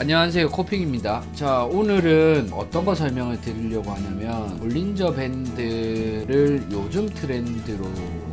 안녕하세요 코핑입니다. 자 오늘은 어떤 거 설명을 드리려고 하냐면 볼린저 밴드를 요즘 트렌드로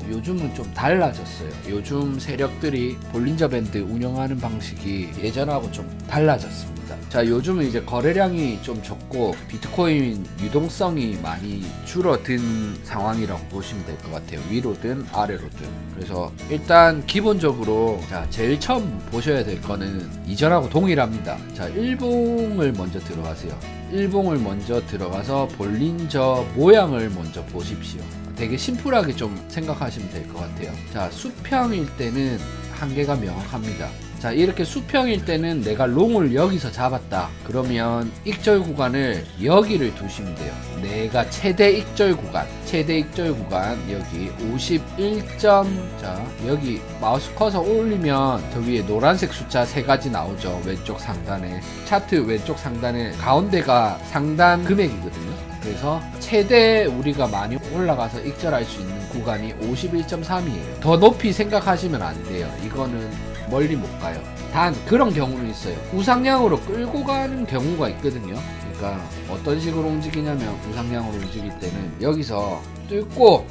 요즘은 좀 달라졌어요. 요즘 세력들이 볼린저 밴드 운영하는 방식이 예전하고 좀 달라졌습니다 자 요즘은 이제 거래량이 좀 적고 비트코인 유동성이 많이 줄어든 상황이라고 보시면 될 것 같아요. 위로든 아래로든. 그래서 일단 기본적으로 자 제일 처음 보셔야 될 거는 이전하고 동일합니다. 자 일봉을 먼저 들어가세요. 일봉을 먼저 들어가서 볼린저 모양을 먼저 보십시오. 되게 심플하게 좀 생각하시면 될 것 같아요. 자 수평일 때는 한계가 명확합니다 자 이렇게 수평일 때는 내가 롱을 여기서 잡았다. 그러면 익절 구간을 여기를 두시면 돼요. 내가 최대 익절 구간 최대 익절 구간 여기 51점. 자 여기 마우스 커서 올리면 저 위에 노란색 숫자 세 가지 나오죠. 왼쪽 상단에. 차트 왼쪽 상단에 가운데가 상단 금액이거든요. 그래서 최대 우리가 많이 올라가서 익절할 수 있는 구간이 51.3이에요. 더 높이 생각하시면 안 돼요. 이거는 멀리 못 가요. 단 그런 경우는 있어요. 우상향으로 끌고 가는 경우가 있거든요. 그러니까 어떤 식으로 움직이냐면 우상향으로 움직일 때는 여기서 뚫고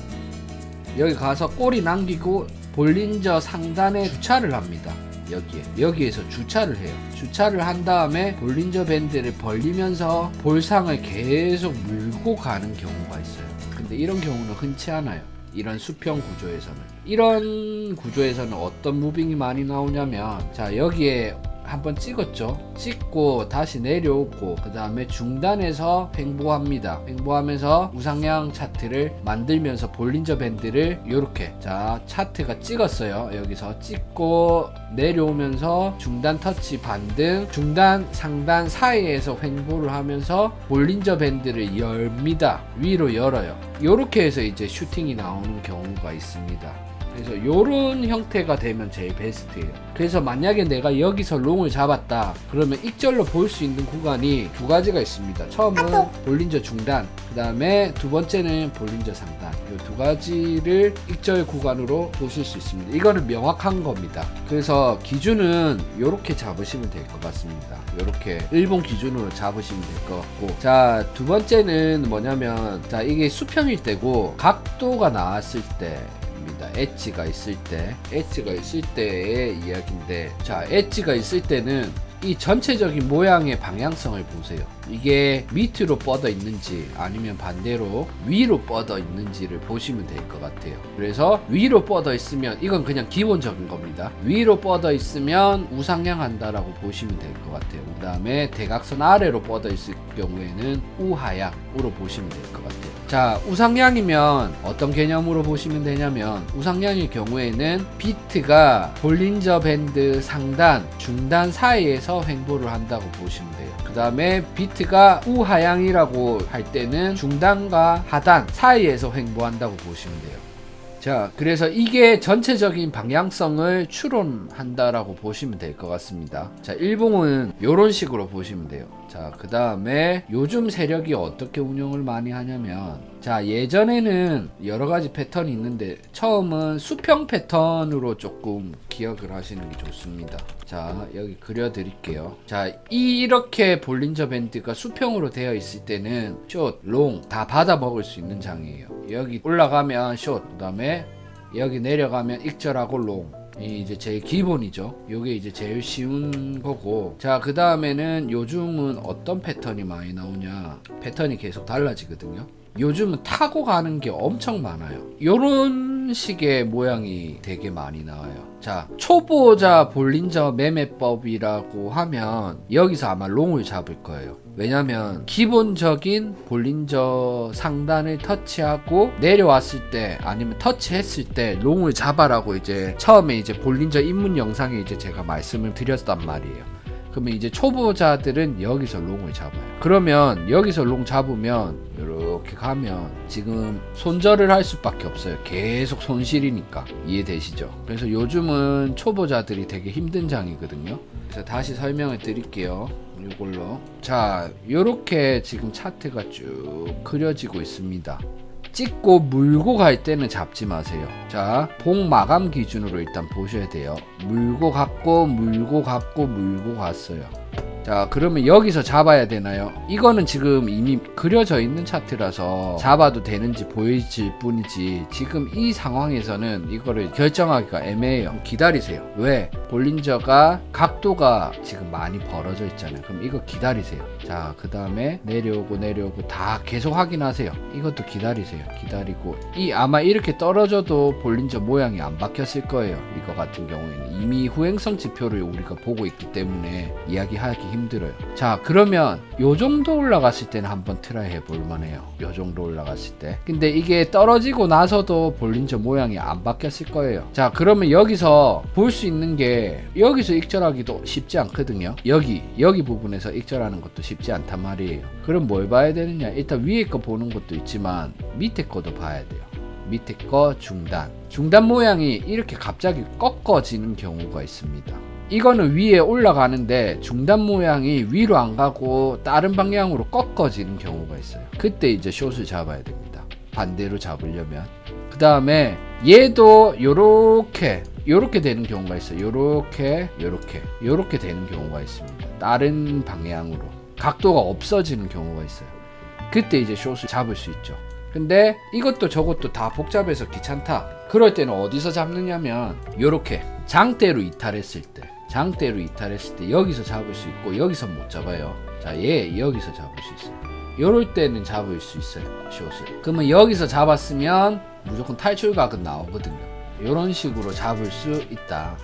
여기 가서 꼬리 남기고 볼린저 상단에 주차를 합니다. 여기에 여기에서 주차를 해요. 주차를 한 다음에 볼린저 밴드를 벌리면서 볼상을 계속 물고 가는 경우가 있어요. 근데 이런 경우는 흔치 않아요. 이런 수평 구조에서는. 이런 구조에서는 어떤 무빙이 많이 나오냐면 자 여기에 한번 찍었죠. 찍고 다시 내려오고 그 다음에 중단해서 횡보합니다. 횡보하면서 우상향 차트를 만들면서 볼린저 밴드를 이렇게 자 차트가 찍었어요. 여기서 찍고 내려오면서 중단 터치 반등 중단 상단 사이에서 횡보를 하면서 볼린저 밴드를 열입니다. 위로 열어요. 이렇게 해서 이제 슈팅이 나오는 경우가 있습니다. 그래서 요런 형태가 되면 제일 베스트예요. 그래서 만약에 내가 여기서 롱을 잡았다. 그러면 익절로 볼 수 있는 구간이 두 가지가 있습니다. 처음은 볼린저 중단, 그 다음에 두 번째는 볼린저 상단. 이 두 가지를 익절 구간으로 보실 수 있습니다. 이거는 명확한 겁니다. 그래서 기준은 이렇게 잡으시면 될 것 같습니다. 이렇게 일본 기준으로 잡으시면 될 것 같고, 자 두 번째는 뭐냐면, 자 이게 수평일 때고 각도가 나왔을 때. 입니다. 엣지가 있을 때, 엣지가 있을 때의 이야기인데, 자, 엣지가 있을 때는 이 전체적인 모양의 방향성을 보세요. 이게 밑으로 뻗어 있는지 아니면 반대로 위로 뻗어 있는지를 보시면 될 것 같아요. 그래서 위로 뻗어 있으면 이건 그냥 기본적인 겁니다. 위로 뻗어 있으면 우상향 한다 라고 보시면 될 것 같아요. 그 다음에 대각선 아래로 뻗어 있을 경우에는 우하향으로 보시면 될 것 같아요. 자, 우상향이면 어떤 개념으로 보시면 되냐면 우상향의 경우에는 비트가 볼린저 밴드 상단, 중단 사이에서 횡보를 한다고 보시면 돼요. 그 다음에 비트 가 우하향이라고 할 때는 중단과 하단 사이에서 횡보한다고 보시면 돼요. 자, 그래서 이게 전체적인 방향성을 추론한다라고 보시면 될 것 같습니다. 자, 일봉은 이런 식으로 보시면 돼요. 자, 그 다음에 요즘 세력이 어떻게 운영을 많이 하냐면, 자, 예전에는 여러 가지 패턴이 있는데, 처음은 수평 패턴으로 조금 기억을 하시는 게 좋습니다. 자, 여기 그려드릴게요. 자, 이 이렇게 볼린저 밴드가 수평으로 되어 있을 때는 숏, 롱 다 받아 먹을 수 있는 장이에요. 여기 올라가면 숏, 그 다음에 여기 내려가면 익절하고 롱. 이 이제 제일 기본이죠. 요게 이제 제일 쉬운 거고. 자, 그 다음에는 요즘은 어떤 패턴이 많이 나오냐. 패턴이 계속 달라지거든요. 요즘은 타고 가는 게 엄청 많아요. 요런 식의 모양이 되게 많이 나와요. 자, 초보자 볼린저 매매법이라고 하면 여기서 아마 롱을 잡을 거예요. 왜냐면 기본적인 볼린저 상단을 터치하고 내려왔을 때 아니면 터치했을 때 롱을 잡아라고 이제 처음에 이제 볼린저 입문 영상에 이제 제가 말씀을 드렸단 말이에요. 그러면 이제 초보자들은 여기서 롱을 잡아요. 그러면 여기서 롱 잡으면 이렇게 가면 지금 손절을 할 수밖에 없어요. 계속 손실이니까 이해되시죠? 그래서 요즘은 초보자들이 되게 힘든 장이거든요. 그래서 다시 설명을 드릴게요. 이걸로 자 요렇게 지금 차트가 쭉 그려지고 있습니다. 찍고 물고 갈 때는 잡지 마세요. 자, 봉 마감 기준으로 일단 보셔야 돼요. 물고 갔고, 물고 갔고, 물고 갔어요. 자 그러면 여기서 잡아야 되나요? 이거는 지금 이미 그려져 있는 차트라서 잡아도 되는지 보이질 뿐이지 지금 이 상황에서는 이거를 결정하기가 애매해요. 기다리세요. 왜? 볼린저가 각도가 지금 많이 벌어져 있잖아요. 그럼 이거 기다리세요. 자 그 다음에 내려오고 내려오고 다 계속 확인하세요. 이것도 기다리세요. 기다리고 이 아마 이렇게 떨어져도 볼린저 모양이 안 바뀌었을 거예요. 이거 같은 경우에는 이미 후행성 지표를 우리가 보고 있기 때문에 이야기하기 힘들어요. 자 그러면 요 정도 올라갔을 때는 한번 트라이 해볼 만해요. 요 정도 올라갔을 때. 근데 이게 떨어지고 나서도 볼린저 모양이 안 바뀌었을 거예요. 자 그러면 여기서 볼 수 있는 게 여기서 익절하기도 쉽지 않거든요. 여기 여기 부분에서 익절하는 것도 쉽지 않단 말이에요. 그럼 뭘 봐야 되느냐? 일단 위에 거 보는 것도 있지만 밑에 거도 봐야 돼요. 밑에 거 중단. 중단 모양이 이렇게 갑자기 꺾어지는 경우가 있습니다 이거는 위에 올라가는데 중단 모양이 위로 안 가고 다른 방향으로 꺾어지는 경우가 있어요. 그때 이제 숏을 잡아야 됩니다. 반대로 잡으려면. 그 다음에 얘도 요렇게 요렇게 되는 경우가 있어요. 요렇게 요렇게 요렇게 되는 경우가 있습니다. 다른 방향으로. 각도가 없어지는 경우가 있어요. 그때 이제 숏을 잡을 수 있죠. 근데 이것도 저것도 다 복잡해서 귀찮다. 그럴 때는 어디서 잡느냐면 요렇게 장대로 이탈했을 때 장대로 이탈했을 때 여기서 잡을 수 있고 여기서 못 잡아요. 자얘 여기서 잡을 수 있어요. 요럴 때는 잡을 수 있어요 숏을. 그러면 여기서 잡았으면 무조건 탈출각은 나오거든요. 이런 식으로 잡을 수 있다.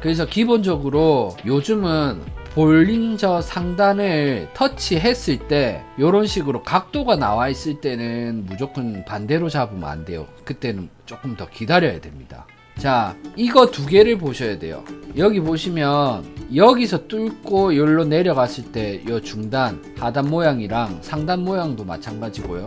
그래서 기본적으로 요즘은 볼린저 상단을 터치했을 때 이런 식으로 각도가 나와 있을 때는 무조건 반대로 잡으면 안 돼요. 그때는 조금 더 기다려야 됩니다 자 이거 두 개를 보셔야 돼요. 여기 보시면 여기서 뚫고 여기로 내려갔을 때 요 중단 하단 모양이랑 상단 모양도 마찬가지고요.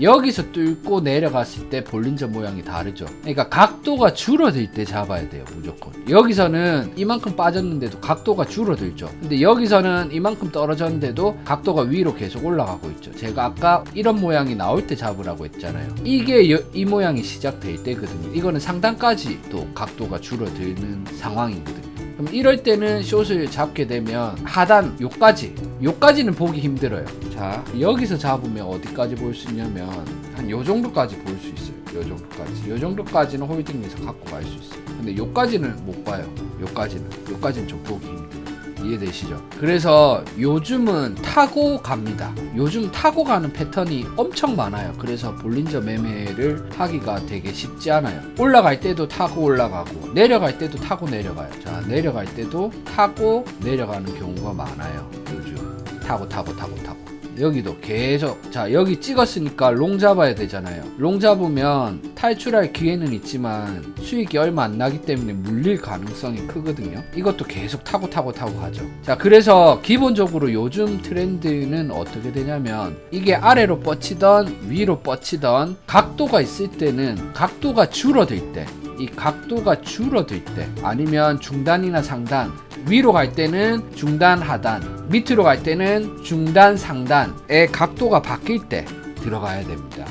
여기서 뚫고 내려갔을 때 볼린저 모양이 다르죠. 그러니까 각도가 줄어들 때 잡아야 돼요 무조건. 여기서는 이만큼 빠졌는데도 각도가 줄어들죠. 근데 여기서는 이만큼 떨어졌는데도 각도가 위로 계속 올라가고 있죠. 제가 아까 이런 모양이 나올 때 잡으라고 했잖아요. 이게 여- 이 모양이 시작될 때거든요. 이거는 상단까지 또 각도가 줄어드는 상황이거든요. 그럼 이럴 때는 숏을 잡게 되면 하단 요까지 요까지는 보기 힘들어요. 자 여기서 잡으면 어디까지 볼 수 있냐면 한 요 정도까지 볼 수 있어요. 요 정도까지. 요 정도까지는 홀딩에서 갖고 갈 수 있어요. 근데 요까지는 못 봐요. 요까지는 요까지는 좀 보기 힘들어요 이해되시죠? 그래서 요즘은 타고 갑니다. 요즘 타고 가는 패턴이 엄청 많아요. 그래서 볼린저 매매를 하기가 되게 쉽지 않아요. 올라갈 때도 타고 올라가고, 내려갈 때도 타고 내려가요. 자, 내려갈 때도 타고 내려가는 경우가 많아요. 요즘. 타고 타고 타고 타고. 여기도 계속 자 여기 찍었으니까 롱 잡아야 되잖아요. 롱 잡으면 탈출할 기회는 있지만 수익이 얼마 안 나기 때문에 물릴 가능성이 크거든요. 이것도 계속 타고 타고 타고 가죠. 자 그래서 기본적으로 요즘 트렌드는 어떻게 되냐면 이게 아래로 뻗치던 위로 뻗치던 각도가 있을 때는 각도가 줄어들 때 이 각도가 줄어들 때 아니면 중단이나 상단 위로 갈 때는 중단 하단 밑으로 갈 때는 중단 상단의 각도가 바뀔 때 들어가야 됩니다.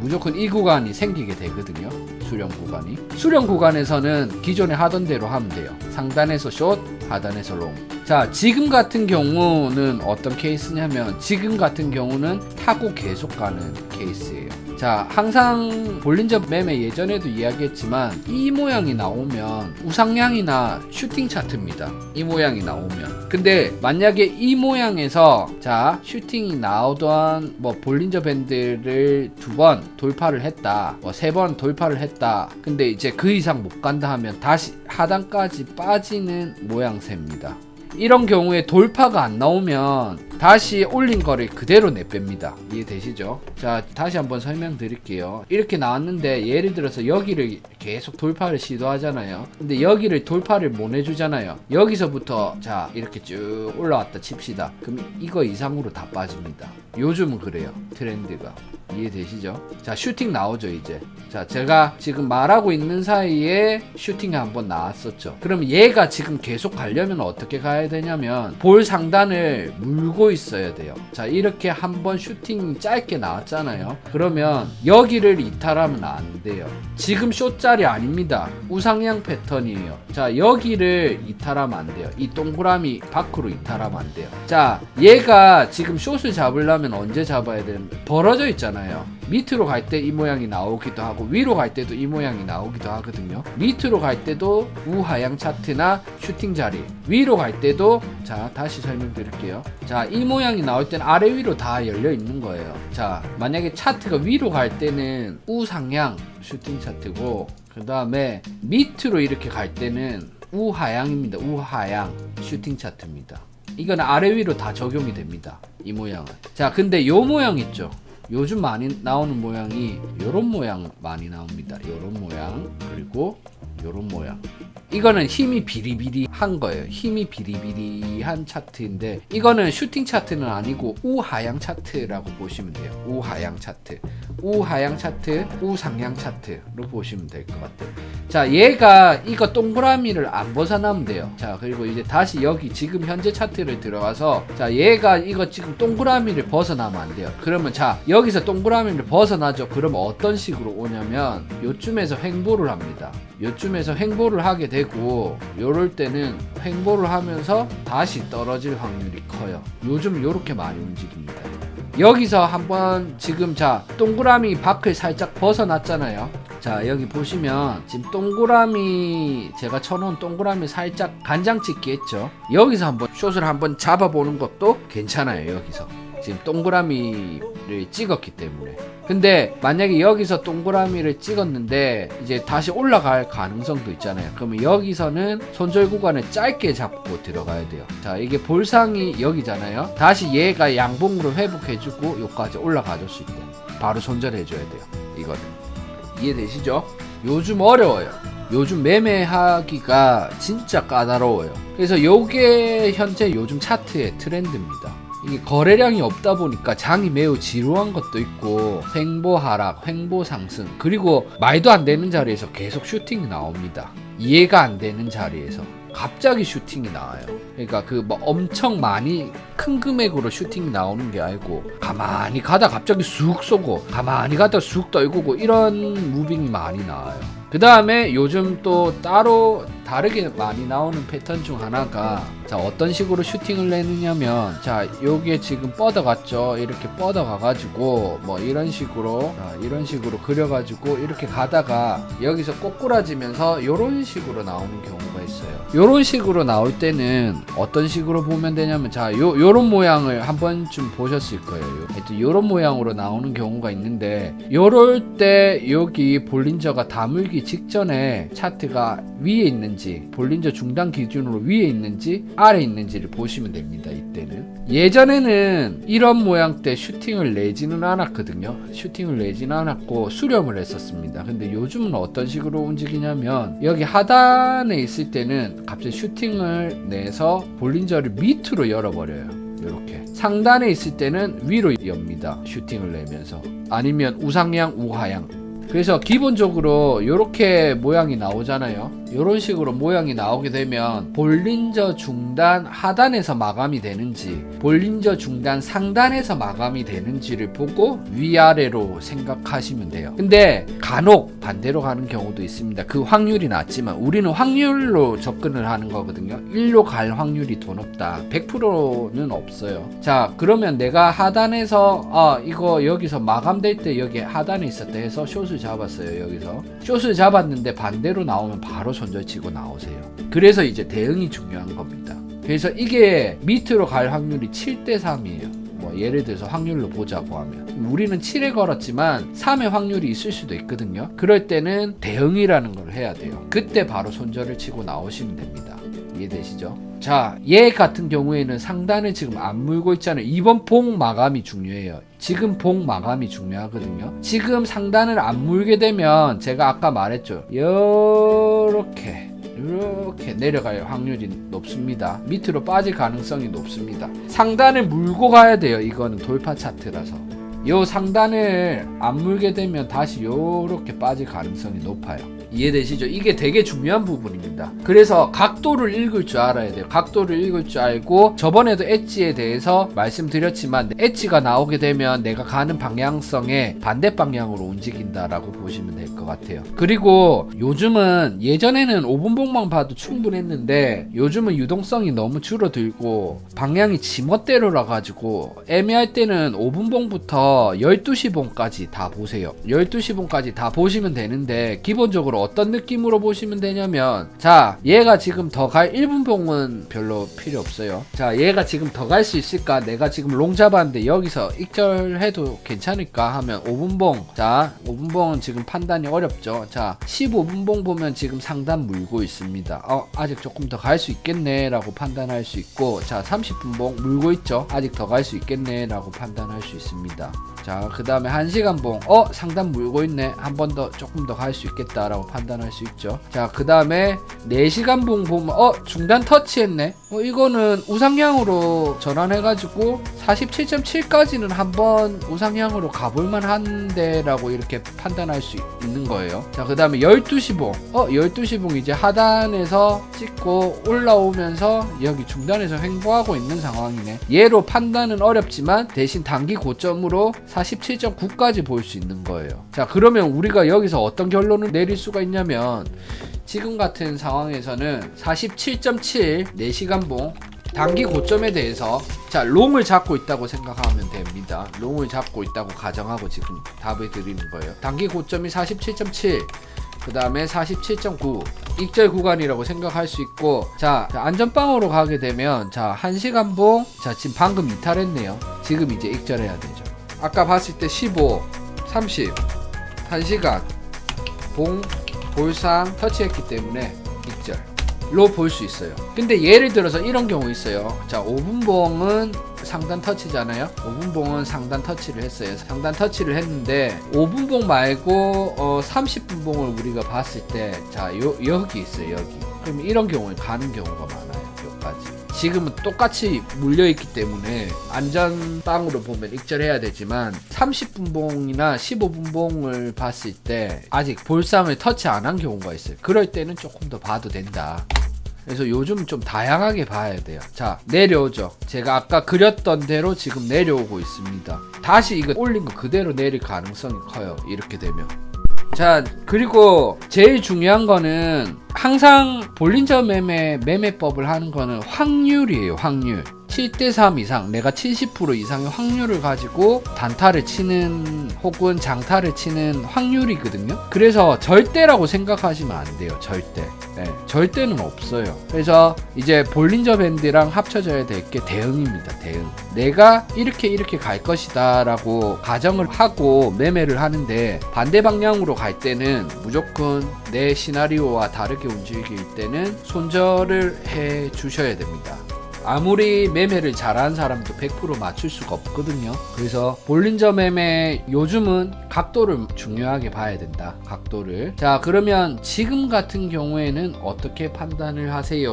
무조건 이 구간이 생기게 되거든요. 수령 구간이. 수령 구간에서는 기존에 하던 대로 하면 돼요. 상단에서 숏 하단에서 롱 자, 지금 같은 경우는 어떤 케이스냐면 지금 같은 경우는 타고 계속 가는 케이스예요. 자, 항상 볼린저 매매 예전에도 이야기했지만 이 모양이 나오면 우상향이나 슈팅 차트입니다. 이 모양이 나오면. 근데 만약에 이 모양에서 자, 슈팅이 나오던 뭐 볼린저 밴드를 두 번 돌파를 했다. 뭐 세 번 돌파를 했다. 근데 이제 그 이상 못 간다 하면 다시 하단까지 빠지는 모양새입니다. 이런 경우에 돌파가 안 나오면 다시 올린 거를 그대로 내뺍니다. 이해되시죠? 자, 다시 한번 설명드릴게요. 이렇게 나왔는데 예를 들어서 여기를 계속 돌파를 시도하잖아요. 근데 여기를 돌파를 못 해주잖아요. 여기서부터 자 이렇게 쭉 올라왔다 칩시다. 그럼 이거 이상으로 다 빠집니다. 요즘은 그래요. 트렌드가. 이해되시죠? 자, 슈팅 나오죠, 이제. 자, 제가 지금 말하고 있는 사이에 슈팅이 한번 나왔었죠. 그럼 얘가 지금 계속 가려면 어떻게 가야 되냐면, 볼 상단을 물고 있어야 돼요. 자, 이렇게 한번 슈팅 짧게 나왔잖아요. 그러면 여기를 이탈하면 안 돼요. 지금 쇼짤이 아닙니다. 우상향 패턴이에요. 자, 여기를 이탈하면 안 돼요. 이 동그라미 밖으로 이탈하면 안 돼요. 자, 얘가 지금 숏을 잡으려면 언제 잡아야 되는 벌어져 있잖아요. 밑으로 갈 때 이 모양이 나오기도 하고 위로 갈 때도 이 모양이 나오기도 하거든요. 밑으로 갈 때도 우하향 차트나 슈팅 자리, 위로 갈 때도 자 다시 설명드릴게요. 자 이 모양이 나올 때는 아래 위로 다 열려 있는 거예요. 자 만약에 차트가 위로 갈 때는 우상향 슈팅 차트고 그 다음에 밑으로 이렇게 갈 때는 우하향입니다. 우하향 슈팅 차트입니다. 이거는 아래 위로 다 적용이 됩니다. 이 모양은. 자, 근데 요 모양 있죠. 요즘 많이 나오는 모양이 요런 모양 많이 나옵니다. 요런 모양 그리고 요런 모양. 이거는 힘이 비리비리한 거예요. 힘이 비리비리한 차트인데 이거는 슈팅 차트는 아니고 우하향 차트라고 보시면 돼요. 우하향 차트. 우하향 차트, 우상향 차트로 보시면 될 것 같아요. 자, 얘가 이거 동그라미를 안 벗어나면 돼요. 자, 그리고 이제 다시 여기 지금 현재 차트를 들어가서 자, 얘가 이거 지금 동그라미를 벗어나면 안 돼요. 그러면 자, 여기서 동그라미를 벗어나죠. 그러면 어떤 식으로 오냐면 요쯤에서 횡보를 합니다. 요쯤 에서 횡보를 하게 되고 요럴 때는 횡보를 하면서 다시 떨어질 확률이 커요. 요즘 요렇게 많이 움직입니다. 여기서 한번 지금 자 동그라미 밖을 살짝 벗어났잖아요. 자 여기 보시면 지금 동그라미 제가 쳐놓은 동그라미 살짝 간장 찍기 했죠. 여기서 한번 숏을 한번 잡아보는 것도 괜찮아요. 여기서 지금 동그라미를 찍었기 때문에. 근데 만약에 여기서 동그라미를 찍었는데 이제 다시 올라갈 가능성도 있잖아요. 그러면 여기서는 손절 구간을 짧게 잡고 들어가야 돼요. 자, 이게 볼상이 여기잖아요. 다시 얘가 양봉으로 회복해주고 여기까지 올라가줬을 때 바로 손절해줘야 돼요. 이거는 이해되시죠? 요즘 어려워요. 요즘 매매하기가 진짜 까다로워요. 그래서 요게 현재 요즘 차트의 트렌드입니다. 이게 거래량이 없다 보니까 장이 매우 지루한 것도 있고 횡보 하락, 횡보 상승 그리고 말도 안 되는 자리에서 계속 슈팅이 나옵니다. 이해가 안 되는 자리에서 갑자기 슈팅이 나와요. 그러니까 그 뭐 엄청 많이 큰 금액으로 슈팅이 나오는 게 아니고 가만히 가다 갑자기 쑥 쏘고 가만히 가다 쑥 떨구고 이런 무빙이 많이 나와요. 그 다음에 요즘 또 따로 다르게 많이 나오는 패턴 중 하나가 자 어떤 식으로 슈팅을 내느냐면 자 요게 지금 뻗어갔죠. 이렇게 뻗어가가지고 뭐 이런 식으로 자, 이런 식으로 그려가지고 이렇게 가다가 여기서 꼬꾸라지면서 요런 식으로 나오는 경우가 있어요. 요런 식으로 나올 때는 어떤 식으로 보면 되냐면 자 요, 요런 모양을 한 번쯤 보셨을 거예요. 하여튼 요런 모양으로 나오는 경우가 있는데 요럴 때 여기 볼린저가 다물기 직전에 차트가 위에 있는지 볼린저 중단 기준으로 위에 있는지 아래 있는지를 보시면 됩니다 이때는. 예전에는 이런 모양 때 슈팅을 내지는 않았거든요. 슈팅을 내지는 않았고 수렴을 했었습니다. 근데 요즘은 어떤 식으로 움직이냐면 여기 하단에 있을 때는 갑자기 슈팅을 내서 볼린저를 밑으로 열어버려요. 이렇게. 상단에 있을 때는 위로 엽니다 슈팅을 내면서. 아니면 우상향 우하향. 그래서 기본적으로 이렇게 모양이 나오잖아요. 이런 식으로 모양이 나오게 되면 볼린저 중단 하단에서 마감이 되는지 볼린저 중단 상단에서 마감이 되는지를 보고 위아래로 생각하시면 돼요. 근데 간혹 반대로 가는 경우도 있습니다. 그 확률이 낮지만 우리는 확률로 접근을 하는 거거든요. 1로 갈 확률이 더 높다. 100%는 없어요. 자, 그러면 내가 하단에서 아, 이거 여기서 마감될 때 여기 하단에 있었다 해서 숏을 잡았어요. 여기서 숏을 잡았는데 반대로 나오면 바로 손절 치고 나오세요. 그래서 이제 대응이 중요한 겁니다. 그래서 이게 밑으로 갈 확률이 7대 3이에요. 뭐 예를 들어서 확률로 보자고 하면 우리는 7에 걸었지만 3의 확률이 있을 수도 있거든요. 그럴 때는 대응이라는 걸 해야 돼요. 그때 바로 손절을 치고 나오시면 됩니다. 이해되시죠? 자, 얘 같은 경우에는 상단을 지금 안 물고 있잖아요. 이번 봉 마감이 중요해요. 지금 봉 마감이 중요하거든요. 지금 상단을 안 물게 되면 제가 아까 말했죠. 요렇게 이렇게 내려갈 확률이 높습니다. 밑으로 빠질 가능성이 높습니다. 상단을 물고 가야 돼요. 이거는 돌파 차트라서. 요 상단을 안 물게 되면 다시 요렇게 빠질 가능성이 높아요. 이해되시죠? 이게 되게 중요한 부분입니다. 그래서 각도를 읽을 줄 알아야 돼요. 각도를 읽을 줄 알고 저번에도 엣지에 대해서 말씀드렸지만 엣지가 나오게 되면 내가 가는 방향성에 반대 방향으로 움직인다라고 보시면 될 것 같아요. 그리고 요즘은 예전에는 5분봉만 봐도 충분했는데 요즘은 유동성이 너무 줄어들고 방향이 지멋대로라 가지고 애매할 때는 5분봉부터 12시 봉까지 다 보세요. 12시 봉까지 다 보시면 되는데 기본적으로 어떤 느낌으로 보시면 되냐면 자 얘가 지금 더 갈 1분봉은 별로 필요 없어요. 자 얘가 지금 더 갈 수 있을까? 내가 지금 롱 잡았는데 여기서 익절해도 괜찮을까 하면 5분봉 자 5분봉은 지금 판단이 어렵죠. 자 15분봉 보면 지금 상단 물고 있습니다. 어 아직 조금 더 갈 수 있겠네 라고 판단할 수 있고 자 30분봉 물고 있죠. 아직 더 갈 수 있겠네 라고 판단할 수 있습니다. 자, 그 다음에 1시간 봉. 어, 상단 물고 있네. 한 번 더, 조금 더 갈 수 있겠다 라고 판단할 수 있죠. 자, 그 다음에 4시간 봉 보면, 어, 중단 터치했네. 어, 이거는 우상향으로 전환해가지고 47.7까지는 한번 우상향으로 가볼만 한데라고 이렇게 판단할 수 있는 거예요. 자, 그 다음에 12시 봉. 어, 12시 봉 이제 하단에서 찍고 올라오면서 여기 중단에서 횡보하고 있는 상황이네. 얘로 판단은 어렵지만 대신 단기 고점으로 47.9까지 볼 수 있는 거예요. 자, 그러면 우리가 여기서 어떤 결론을 내릴 수가 있냐면 지금 같은 상황에서는 47.7 4시간 봉 단기 고점에 대해서 자 롱을 잡고 있다고 생각하면 됩니다. 롱을 잡고 있다고 가정하고 지금 답을 드리는 거예요. 단기 고점이 47.7. 그 다음에 47.9 익절 구간이라고 생각할 수 있고 자 자, 안전빵으로 가게 되면 자 1시간 봉자 지금 방금 이탈했네요 지금 이제 익절해야 되죠 아까 봤을 때 15 30 1시간 봉 볼상 터치했기 때문에 익절로 볼 수 있어요. 근데 예를 들어서 이런 경우 있어요. 자, 5분봉은 상단 터치잖아요. 5분봉은 상단 터치를 했어요. 상단 터치를 했는데 5분봉 말고 어, 30분봉을 우리가 봤을 때 자, 요 여기 있어요. 여기. 그럼 이런 경우에 가는 경우가 많아요. 지금은 똑같이 물려있기 때문에 안전빵으로 보면 익절해야 되지만 30분봉이나 15분봉을 봤을 때 아직 볼상을 터치 안 한 경우가 있어요. 그럴 때는 조금 더 봐도 된다. 그래서 요즘 좀 다양하게 봐야 돼요. 자, 내려오죠. 제가 아까 그렸던 대로 지금 내려오고 있습니다. 다시 이거 올린 거 그대로 내릴 가능성이 커요. 이렇게 되면. 자, 그리고 제일 중요한 거는 항상 볼린저 매매 매매법을 하는 거는 확률이에요. 확률. 7대3 이상, 내가 70% 이상의 확률을 가지고 단타를 치는 혹은 장타를 치는 확률이거든요. 그래서 절대라고 생각하시면 안 돼요. 절대. 네, 절대는 없어요. 그래서 이제 볼린저 밴드랑 합쳐져야 될 게 대응입니다. 대응. 내가 이렇게 이렇게 갈 것이다 라고 가정을 하고 매매를 하는데 반대 방향으로 갈 때는 무조건 내 시나리오와 다르게 움직일 때는 손절을 해 주셔야 됩니다. 아무리 매매를 잘하는 사람도 100% 맞출 수가 없거든요. 그래서 볼린저 매매 요즘은 각도를 중요하게 봐야 된다. 각도를. 자, 그러면 지금 같은 경우에는 어떻게 판단을 하세요?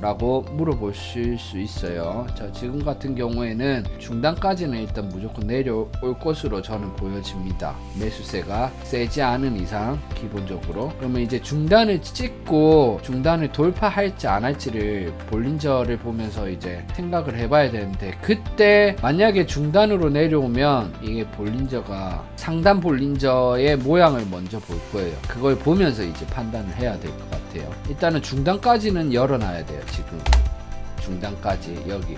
라고 물어보실 수 있어요. 자, 지금 같은 경우에는 중단까지는 일단 무조건 내려올 것으로 저는 보여집니다. 매수세가 세지 않은 이상 기본적으로. 그러면 이제 중단을 찍고 중단을 돌파할지 안 할지를 볼린저를 보면서 이제 생각을 해봐야 되는데 그때 만약에 중단으로 내려오면 이게 볼린저가 상단 볼린저의 모양을 먼저 볼 거예요. 그걸 보면서 이제 판단을 해야 될 것 같아요. 일단은 중단까지는 열어놔야 돼요. 지금 중단까지 여기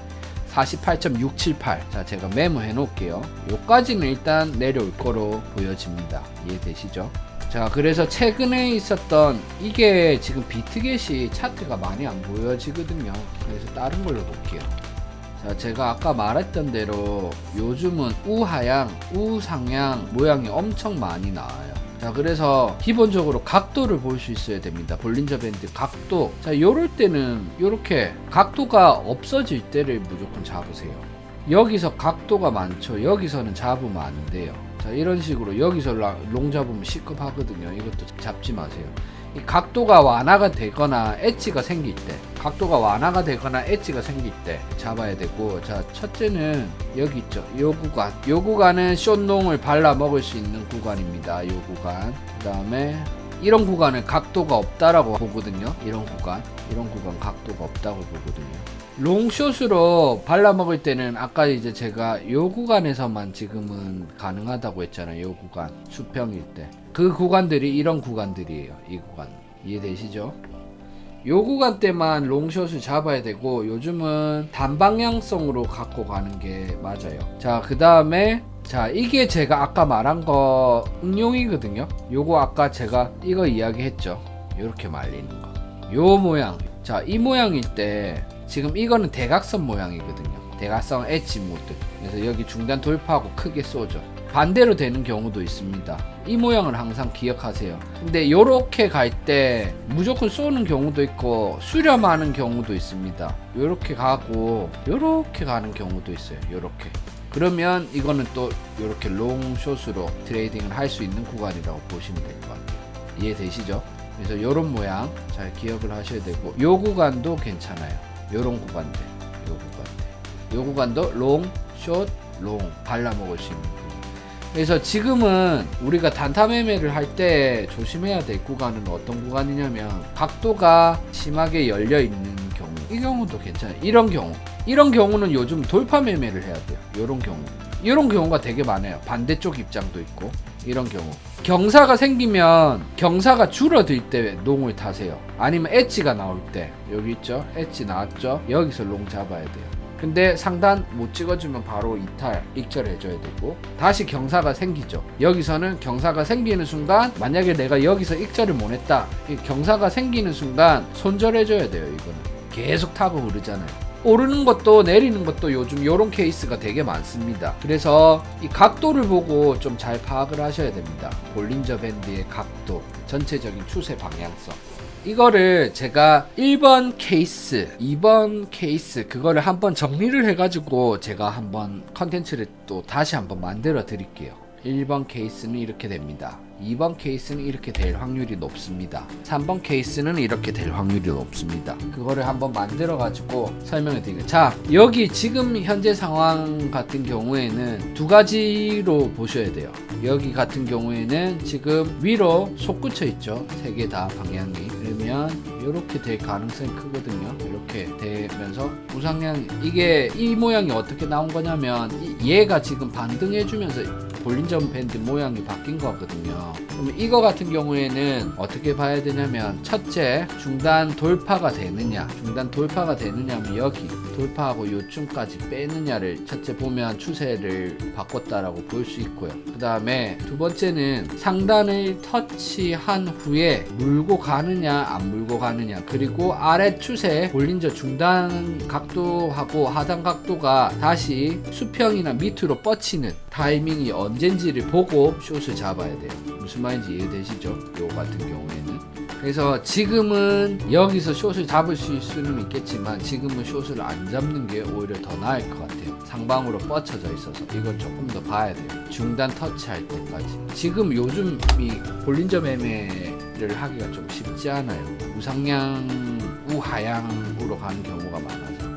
48.678. 자, 제가 메모해 놓을게요. 요까지는 일단 내려올 거로 보여집니다. 이해되시죠? 자, 그래서 최근에 있었던 이게 지금 비트겟이 차트가 많이 안 보여지거든요. 그래서 다른 걸로 볼게요. 자, 제가 아까 말했던 대로 요즘은 우하향, 우상향 모양이 엄청 많이 나와요. 자, 그래서 기본적으로 각도를 볼 수 있어야 됩니다. 볼린저 밴드 각도. 자, 요럴 때는 요렇게 각도가 없어질 때를 무조건 잡으세요. 여기서 각도가 많죠. 여기서는 잡으면 안 돼요. 자, 이런 식으로 여기서 라- 롱 잡으면 시급하거든요. 이것도 잡지 마세요. 이 각도가 완화가 되거나 엣지가 생길 때, 각도가 완화가 되거나 엣지가 생길 때 잡아야 되고, 자, 첫째는 여기 있죠. 요 구간. 요 구간은 숏농을 발라 먹을 수 있는 구간입니다. 요 구간. 그 다음에 이런 구간은 각도가 없다라고 보거든요. 이런 구간, 이런 구간 각도가 없다고 보거든요. 롱숏으로 발라 먹을 때는 아까 이제 제가 요 구간에서만 지금은 가능하다고 했잖아요. 요 구간 수평일 때 그 구간들이 이런 구간들이에요. 이 구간 이해되시죠? 요 구간 때만 롱숏을 잡아야 되고 요즘은 단방향성으로 갖고 가는 게 맞아요. 자, 그 다음에 자, 이게 제가 아까 말한 거 응용이거든요. 요거 아까 제가 이거 이야기했죠. 요렇게 말리는 거. 요 모양. 자, 이 모양일 때 지금 이거는 대각선 모양이거든요. 대각선 엣지 모드. 그래서 여기 중단 돌파하고 크게 쏘죠. 반대로 되는 경우도 있습니다. 이 모양을 항상 기억하세요. 근데 요렇게 갈 때 무조건 쏘는 경우도 있고 수렴하는 경우도 있습니다. 요렇게 가고 요렇게 가는 경우도 있어요. 요렇게. 그러면 이거는 또 요렇게 롱숏으로 트레이딩을 할 수 있는 구간이라고 보시면 될 것 같아요. 이해되시죠? 그래서 요런 모양 잘 기억을 하셔야 되고 요 구간도 괜찮아요. 요런 구간들. 요 구간들. 요 구간도 롱, 숏, 롱 발라 먹을 수 있는 구간. 그래서 지금은 우리가 단타 매매를 할 때 조심해야 될 구간은 어떤 구간이냐면 각도가 심하게 열려 있는 경우 이 경우도 괜찮아요 이런 경우 이런 경우는 요즘 돌파 매매를 해야 돼요 이런 경우 이런 경우가 되게 많아요. 반대쪽 입장도 있고 이런 경우. 경사가 생기면 경사가 줄어들 때 롱을 타세요. 아니면 엣지가 나올 때. 여기 있죠? 엣지 나왔죠? 여기서 롱 잡아야 돼요. 근데 상단 못 찍어주면 바로 이탈 익절해줘야 되고 다시 경사가 생기죠. 여기서는 경사가 생기는 순간 만약에 내가 여기서 익절을 못 했다. 이 경사가 생기는 순간 손절해줘야 돼요 이거는. 계속 타고 그러잖아요 오르는 것도 내리는 것도 요즘 요런 케이스가 되게 많습니다 그래서 이 각도를 보고 좀 잘 파악을 하셔야 됩니다 볼린저 밴드의 각도 전체적인 추세 방향성 이거를 제가 1번 케이스, 2번 케이스 그거를 한번 정리를 해가지고 제가 한번 컨텐츠를 또 다시 한번 만들어 드릴게요. 1번 케이스는 이렇게 됩니다. 2번 케이스는 이렇게 될 확률이 높습니다. 3번 케이스는 이렇게 될 확률이 높습니다. 그거를 한번 만들어 가지고 설명해 드릴게요. 자, 여기 지금 현재 상황 같은 경우에는 두 가지로 보셔야 돼요. 여기 같은 경우에는 지금 위로 솟구쳐 있죠. 세 개 다 방향이. 그러면 이렇게 될 가능성이 크거든요. 이렇게 되면서 우상향 이게 이 모양이 어떻게 나온 거냐면 이- 얘가 지금 반등해 주면서 볼린전 밴드 모양이 바뀐 거거든요. 그러면 이거 같은 경우에는 어떻게 봐야 되냐면 첫째 중단 돌파가 되느냐 중단 돌파가 되느냐면 여기 돌파하고 요쯤까지 빼느냐를 첫째 보면 추세를 바꿨다라고 볼 수 있고요. 그 다음에 두 번째는 상단을 터치한 후에 물고 가느냐 안 물고 가느냐 그리고 아래 추세 볼린저 중단 각도하고 하단 각도가 다시 수평이나 밑으로 뻗치는 타이밍이 언젠지를 보고 숏을 잡아야 돼요. 무슨 말인지 이해되시죠? 요 같은 경우에는. 그래서 지금은 여기서 숏을 잡을 수 있수는 있겠지만 지금은 숏을 안 잡는 게 오히려 더 나을 것 같아요. 상방으로 뻗쳐져 있어서 이걸 조금 더 봐야 돼요. 중단 터치할 때까지. 지금 요즘 이 볼린저 매매를 하기가 좀 쉽지 않아요. 우상향, 우하향으로 가는 경우가 많아서.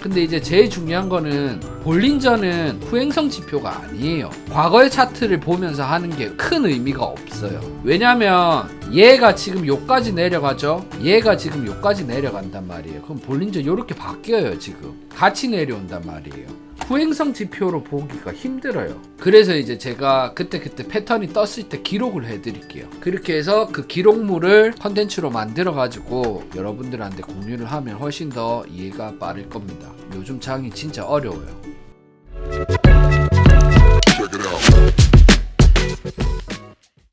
근데 이제 제일 중요한 거는 볼린저는 후행성 지표가 아니에요. 과거의 차트를 보면서 하는 게 큰 의미가 없어요. 왜냐면 얘가 지금 요까지 내려가죠. 얘가 지금 요까지 내려간단 말이에요. 그럼 볼린저 요렇게 바뀌어요, 지금. 같이 내려온단 말이에요. 후행성 지표로 보기가 힘들어요. 그래서 이제 제가 그때 그때 패턴이 떴을 때 기록을 해드릴게요. 그렇게 해서 그 기록물을 컨텐츠로 만들어가지고 여러분들한테 공유를 하면 훨씬 더 이해가 빠를 겁니다. 요즘 장이 진짜 어려워요.